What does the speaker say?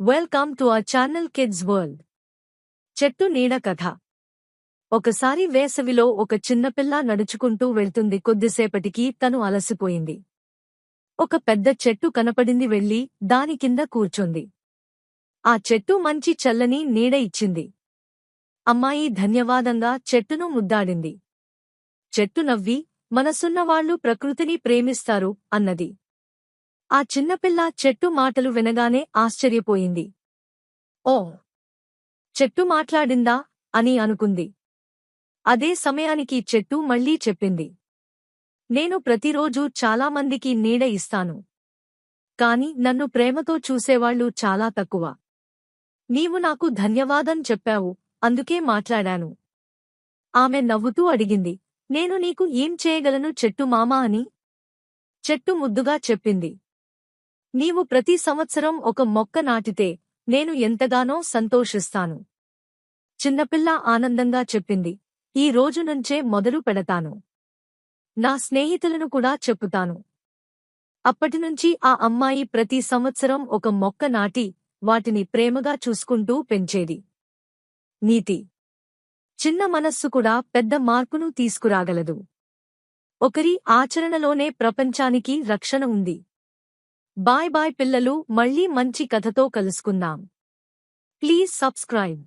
Welcome to our channel kids world చెట్టు నీడ కథ. ఒకసారి వేసవిలో ఒక చిన్నపిల్ల నడుచుకుంటూ వెళ్తుంది. కొద్దిసేపటికి తను అలసిపోయింది. ఒక పెద్ద చెట్టు కనపడింది. వెళ్ళి దాని కింద కూర్చుంది. ఆ చెట్టు మంచి చల్లని నీడ ఇచ్చింది. అమ్మాయి ధన్యవాదంగా చెట్టును ముద్దాడింది. చెట్టు నవ్వి మనసున్నవాళ్ళు ప్రకృతిని ప్రేమిస్తారు అన్నది. ఆ చిన్నపిల్ల చెట్టు మాటలు వినగానే ఆశ్చర్యపోయింది. ఓ! చెట్టు మాట్లాడిందా? అని అనుకుంది. అదే సమయానికి చెట్టు మళ్ళీ చెప్పింది. నేను ప్రతిరోజూ చాలామందికి నీడ ఇస్తాను. కాని నన్ను ప్రేమతో చూసేవాళ్ళు చాలా తక్కువ. నీవు నాకు ధన్యవాదం చెప్పావు అందుకే మాట్లాడాను. ఆమె నవ్వుతూ అడిగింది. నేను నీకు ఏం చేయగలను చెట్టు మామా అని? చెట్టు ముద్దుగా చెప్పింది. నీవు ప్రతి సంవత్సరం ఒక మొక్క నాటితే నేను ఎంతగానో సంతోషిస్తాను. చిన్నపిల్ల ఆనందంగా చెప్పింది. ఈ రోజు నుంచే మొదలు పెడతాను. నా స్నేహితులను కూడా చెప్పుతాను. అప్పటినుంచి ఆ అమ్మాయి ప్రతి సంవత్సరం ఒక మొక్క నాటి వాటిని ప్రేమగా చూసుకుంటూ పెంచేది. నీతి. చిన్న మనస్సు కూడా పెద్ద మార్పును తీసుకురాగలదు. ఒకరి ఆచరణలోనే ప్రపంచానికి రక్షణ ఉంది. బాయ్ బాయ్ పిల్లలు మళ్ళీ మంచి కథతో కలుసుకుందాం. Please subscribe.